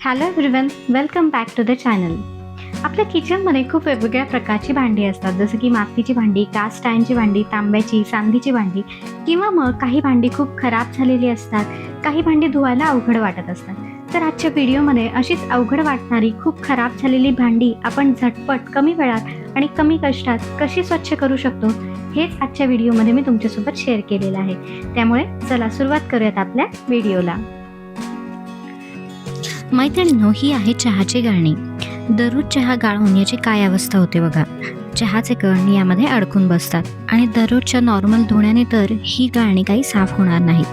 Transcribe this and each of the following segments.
Hello everyone welcome back to the channel आपल्या किचनमध्ये खूप वेगवेगळ्या प्रकारची भांडी असतात. जसं की मातीची भांडी कास्ट आयनची भांडी तांब्याची चांदीची भांडी किंवा मग काही भांडी खूप खराब झालेली असतात. काही भांडी धुवायला अवघड वाटत असतात. तर आजच्या व्हिडिओमध्ये अशीच अवघड वाटणारी खूप खराब झालेली भांडी आपण झटपट कमी वेळात आणि कमी कष्टात कशी स्वच्छ करू शकतो हेच आजच्या व्हिडिओमध्ये मी तुमच्यासोबत शेअर केलेलं आहे. त्यामुळे चला सुरुवात करूयात आपल्या व्हिडिओला मैत्रिणींनो ही आहे चहाची गाळणी. दररोज चहा गाळून याची काय अवस्था होते बघा. चहाचे कण यामध्ये अडकून बसतात आणि दररोजच्या नॉर्मल धुण्याने तर ही गाळणी काही साफ होणार नाही.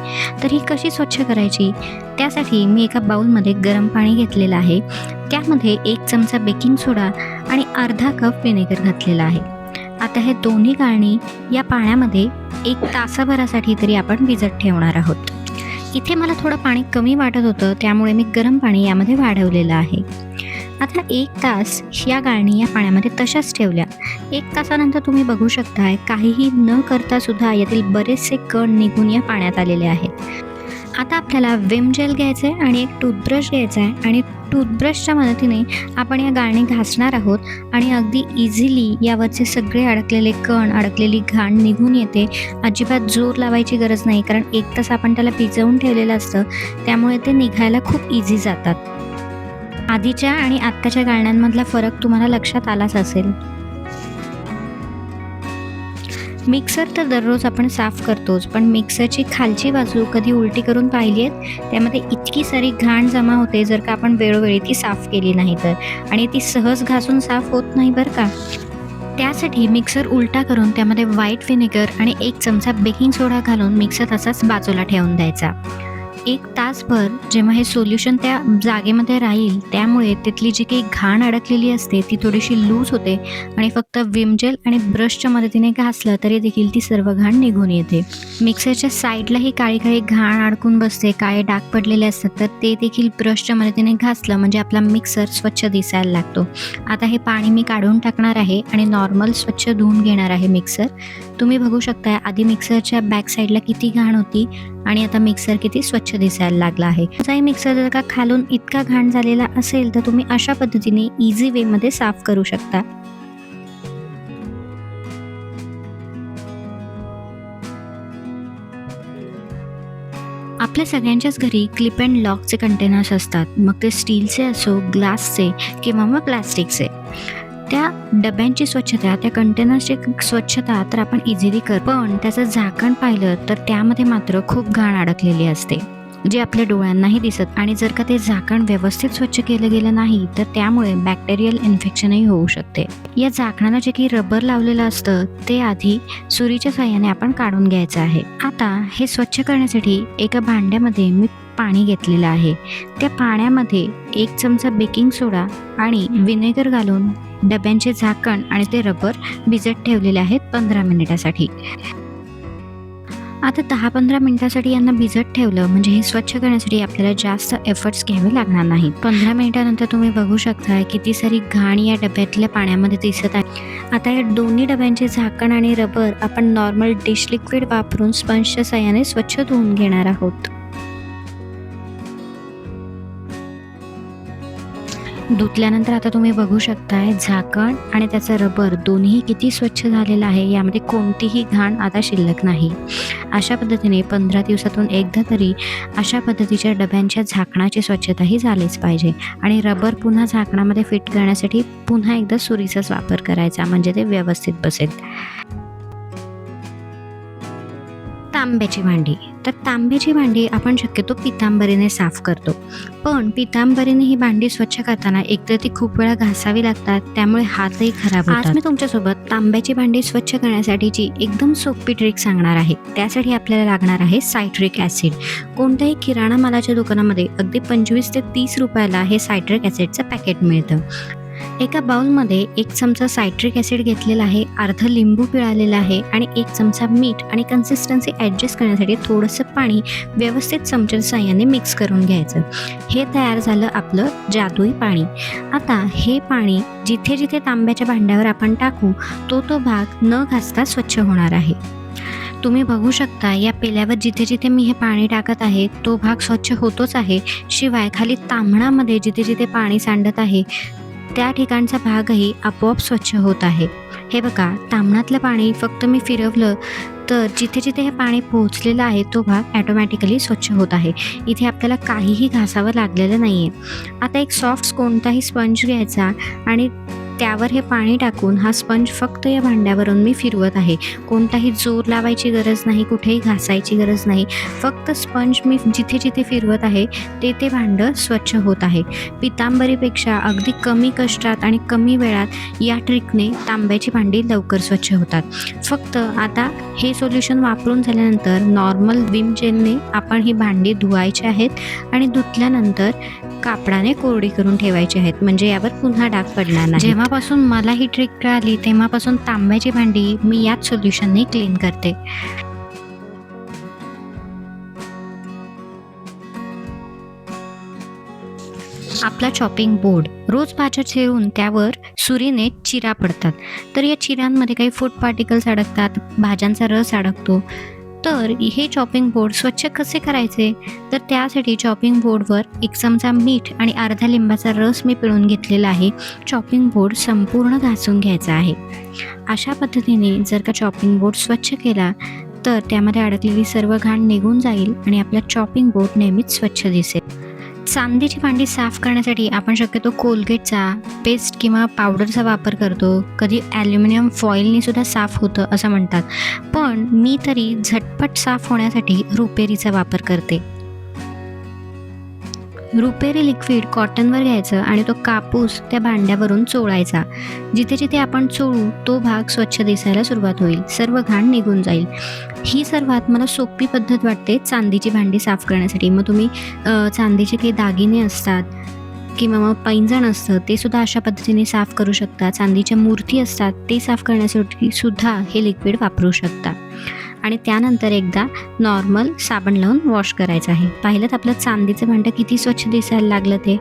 तर ही कशी स्वच्छ करायची? त्यासाठी मी एका बाऊलमध्ये गरम पाणी घेतलेलं आहे. त्यामध्ये एक चमचा बेकिंग सोडा आणि अर्धा कप विनेगर घातलेला आहे. आता हे दोन्ही गाळणी या पाण्यामध्ये एक तासाभरासाठी तरी आपण भिजत ठेवणार आहोत. इथे मला थोडं पाणी कमी वाटत होतं त्यामुळे मी गरम पाणी यामध्ये वाढवलेलं आहे. आता एक तास या गाळणी या पाण्यामध्ये तशाच ठेवल्या. एक तासानंतर तुम्ही बघू शकताय काहीही न करता सुद्धा यातील बरेचसे कण निघून या पाण्यात आलेले आहेत. आता आपल्याला विम जेल घ्यायचं आहे आणि एक टूथब्रश घ्यायचा आहे आणि टूथब्रशच्या मदतीने आपण या गाळणी घासणार आहोत आणि अगदी इझिली यावरचे सगळे अडकलेले कण अडकलेली घाण निघून येते. अजिबात जोर लावायची गरज नाही कारण एक तास आपण त्याला भिजवून ठेवलेलं असतं त्यामुळे ते निघायला खूप इझी जातात. आधीच्या आणि आत्ताच्या गाळण्यांमधला फरक तुम्हाला लक्षात आलाच असेल. मिक्सर तर दररोज आपण साफ करतोच पण मिक्सरची खालची बाजू कधी उलटी करून पाहिली आहेत त्यामध्ये इतकी सारी घाण जमा होते जर का आपण वेळोवेळी ती साफ केली नाही तर. आणि ती सहज घासून साफ होत नाही बरं का. त्यासाठी मिक्सर उलटा करून त्यामध्ये व्हाईट व्हिनेगर आणि एक चमचा बेकिंग सोडा घालून मिक्सर तसाच बाजूला ठेवून द्यायचा. एक तासभर जेव्हा हे सोल्युशन त्या जागेमध्ये राहील त्यामुळे तिथली जी काही घाण अडकलेली असते ती थोडीशी लूज होते आणि फक्त विमजेल आणि ब्रशच्या मदतीने घासलं तरी देखील ती सर्व घाण निघून येते. मिक्सरच्या साईडलाही काळी काळी घाण अडकून बसते काळे डाग पडलेले असतात तर ते देखील ब्रशच्या मदतीने घासलं म्हणजे आपला मिक्सर स्वच्छ दिसायला लागतो. आता हे पाणी मी काढून टाकणार आहे आणि नॉर्मल स्वच्छ धुवून घेणार आहे मिक्सर. तुम्ही बघू शकता आधी मिक्सरच्या बॅक साईडला किती घाण होती आणि आता मिक्सर किती स्वच्छ दिसायला लागला आहे. तुमचाही मिक्सर जर का खालून इतका घाण झालेला असेल तर तुम्ही अशा पद्धतीने इझी वेमध्ये साफ करू शकता. आपल्या सगळ्यांच्याच घरी क्लिप अँड लॉकचे कंटेनर्स असतात. मग ते स्टीलचे असो ग्लासचे किंवा मग प्लास्टिकचे त्या डब्यांची स्वच्छता त्या कंटेनर्सची स्वच्छता तर आपण इझिली कर. पण त्याचं झाकण पाहिलं तर त्यामध्ये मात्र खूप घाण अडकलेली असते जे आपल्या डोळ्यांनाही दिसत. आणि जर का ते झाकण व्यवस्थित स्वच्छ केलं गेलं नाही तर त्यामुळे बॅक्टेरियल इन्फेक्शनही होऊ शकते. या झाकणाला जे काही रबर लावलेलं असतं ते आधी सुरीच्या साह्याने आपण काढून घ्यायचं आहे. आता हे स्वच्छ करण्यासाठी एका भांड्यामध्ये मी पाणी घेतलेलं आहे. त्या पाण्यामध्ये एक चमचा बेकिंग सोडा आणि विनेगर घालून डब्यांचे झाकण आणि ते रबर भिजत ठेवलेले आहेत पंधरा मिनिटासाठी. आता दहा पंधरा मिनिटासाठी यांना भिजत ठेवलं म्हणजे हे स्वच्छ करण्यासाठी आपल्याला जास्त एफर्ट्स घ्यावे लागणार नाहीत. पंधरा मिनिटानंतर तुम्ही बघू शकता किती सारी घाण या डब्यातल्या पाण्यामध्ये दिसत आहे. आता या दोन्ही डब्यांचे झाकण आणि रबर आपण नॉर्मल डिश लिक्विड वापरून स्पंजच्या सहाय्याने स्वच्छ धुवून घेणार आहोत. धुतल्यानंतर आता तुम्ही बघू शकताय झाकण आणि त्याचं रबर दोन्ही किती स्वच्छ झालेलं आहे यामध्ये कोणतीही घाण आता शिल्लक नाही. अशा पद्धतीने पंधरा दिवसातून एकदा तरी अशा पद्धतीच्या डब्यांच्या झाकणाची स्वच्छता ही झालीच पाहिजे आणि रबर पुन्हा झाकणामध्ये फिट करण्यासाठी पुन्हा एकदा सुरीचाच वापर करायचा म्हणजे ते व्यवस्थित बसेल. तांब्याची भांडी. तर तांब्याची भांडी आपण शक्यतो पितांबरीने साफ करतो. पण पितांबरीने ही भांडी स्वच्छ करताना एकतर ती खूप वेळा घासावी लागतात त्यामुळे हातही खराब होतात. आज मी तुमच्यासोबत तांब्याची भांडी स्वच्छ करण्यासाठीची एकदम सोपी ट्रिक सांगणार आहे. त्यासाठी आपल्याला लागणार आहे सायट्रिक ॲसिड. कोणत्याही किराणा मालाच्या दुकानामध्ये अगदी पंचवीस ते तीस रुपयाला हे सायट्रिक ॲसिडचं पॅकेट मिळतं. एका बाउलमध्ये एक चमचा सायट्रिक ॲसिड घेतलेला आहे अर्ध लिंबू पिळालेला आहे आणि एक चमचा मीठ आणि कन्सिस्टन्सी ॲडजस्ट करण्यासाठी थोडंसं पाणी व्यवस्थित चमच्या साह्याने मिक्स करून घ्यायचं. हे तयार झालं आपलं जादुई पाणी. आता हे पाणी जिथे जिथे तांब्याच्या भांड्यावर आपण टाकू तो तो भाग न घासता स्वच्छ होणार आहे. तुम्ही बघू शकता या पेल्यावर जिथे जिथे मी हे पाणी टाकत आहे तो भाग स्वच्छ होतोच आहे. शिवाय खाली तांबणामध्ये जिथे जिथे पाणी सांडत आहे त्या ठिकाणचा भागही आपोआप स्वच्छ होत आहे. हे बघा तांबणातलं पाणी फक्त मी फिरवलं तर जिथे जिथे हे पाणी पोहोचलेलं आहे तो भाग ॲटोमॅटिकली स्वच्छ होत आहे. इथे आपल्याला काहीही घासावं लागलेलं नाही आहे आता एक सॉफ्ट कोणताही स्पंज घ्यायचा आणि त्यावर हे पाणी टाकून हा स्पंज फक्त या भांड्यावरून मी फिरवत आहे. कोणताही जोर लावायची गरज नाही कुठेही घासायची गरज नाही. फक्त स्पंज मी जिथे जिथे फिरवत आहे ते ते भांडं स्वच्छ होत आहे. पितांबरीपेक्षा अगदी कमी कष्टात आणि कमी वेळात या ट्रिकने तांब्याची भांडी लवकर स्वच्छ होतात. फक्त आता हे सोल्युशन वापरून झाल्यानंतर नॉर्मल विम जेलने आपण ही भांडी धुवायची आहेत आणि धुतल्यानंतर कापडाने कोरडी करून ठेवायची आहेत. म्हणजे यावर पुन्हा डाग पडणार नाही. जेव्हापासून मला ही ट्रिक कळाली तेव्हापासून तांब्याची भांडी मी याच सोल्युशनने क्लीन करते. आपला चॉपिंग बोर्ड रोज भाज्या चिरून त्यावर सुरीने चिरा पडतात. तर या चिऱ्यांमध्ये काही फूड पार्टिकल्स अडकतात भाज्यांचा रस अडकतो. तर हे चॉपिंग बोर्ड स्वच्छ कसे करायचे? तर त्यासाठी चॉपिंग बोर्डवर एक चमचा मीठ आणि अर्धा लिंबाचा रस मी पिळून घेतलेला आहे. चॉपिंग बोर्ड संपूर्ण घासून घ्यायचा आहे. अशा पद्धतीने जर का चॉपिंग बोर्ड स्वच्छ केला तर त्यामध्ये अडकलेली सर्व घाण निघून जाईल आणि आपला चॉपिंग बोर्ड नेहमीच स्वच्छ दिसेल. चांदीची भांडी साफ करण्यासाठी आपण शक्यतो कोलगेटचा पेस्ट किंवा पावडरचा वापर करतो. कधी ॲल्युमिनियम फॉईलने सुद्धा साफ होतं असं म्हणतात. पण मी तरी झटपट साफ होण्यासाठी रुपेरीचा वापर करते. रुपेरी लिक्विड कॉटनवर घ्यायचं आणि तो कापूस त्या भांड्यावरून चोळायचा. जिथे जिथे आपण चोळू तो भाग स्वच्छ दिसायला सुरुवात होईल. सर्व घाण निघून जाईल. ही सर्वात मला सोपी पद्धत वाटते चांदीची भांडी साफ करण्यासाठी. मग तुम्ही चांदीचे काही दागिने असतात किंवा मग पैंजण असतं ते सुद्धा अशा पद्धतीने साफ करू शकता. चांदीच्या मूर्ती असतात ते साफ करण्यासाठी सुद्धा हे लिक्विड वापरू शकता. आणि त्यानंतर एकदा नॉर्मल साबण लावून वॉश करायचं आहे. पाहिलं तर आपलं चांदीचं भांडं किती स्वच्छ दिसायला लागलं ते.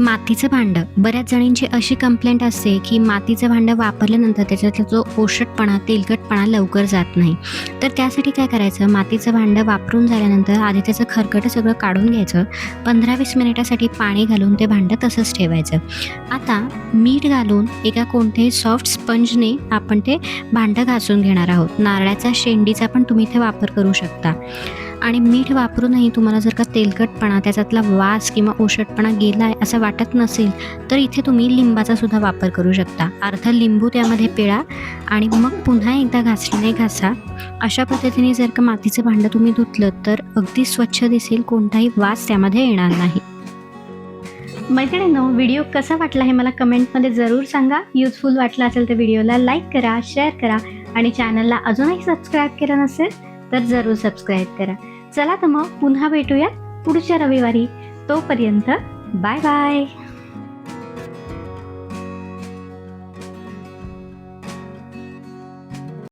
मातीचं भांडं. बऱ्याच जणींची अशी कंप्लेंट असते की मातीचं भांडं वापरल्यानंतर त्याच्यातला जो ओषटपणा तेलकटपणा लवकर जात नाही. तर त्यासाठी काय करायचं? मातीचं भांडं वापरून झाल्यानंतर आधी त्याचं खरकटं सगळं काढून घ्यायचं. पंधरा वीस मिनिटासाठी पाणी घालून ते भांडं तसंच ठेवायचं. आता मीठ घालून एका कोणत्याही सॉफ्ट स्पंजने आपण ते भांडं घासून घेणार आहोत. नारळाचा शेंडीचा पण तुम्ही इथे वापर करू शकता. आणि मीठ वापरूनही तुम्हाला जर का तेलकटपणा त्याच्यातला वास किंवा ओषटपणा गेला आहे असं वाटत नसेल तर इथे तुम्ही लिंबाचा सुद्धा वापर करू शकता. अर्धा लिंबू त्यामध्ये पिळा आणि मग पुन्हा एकदा घासणीने घासा. अशा पद्धतीने जर का मातीचं भांडं तुम्ही धुतलं तर अगदी स्वच्छ दिसेल कोणताही वास त्यामध्ये येणार नाही. मैत्रिणींनो व्हिडिओ कसा वाटला हे मला कमेंटमध्ये जरूर सांगा. युजफुल वाटला असेल तर व्हिडिओला लाईक करा शेअर करा आणि चॅनलला अजूनही सबस्क्राईब केलं नसेल तर जरूर सबस्क्राईब करा. चला तर मग पुन्हा भेटूयात पुढच्या रविवारी. तोपर्यंत बाय बाय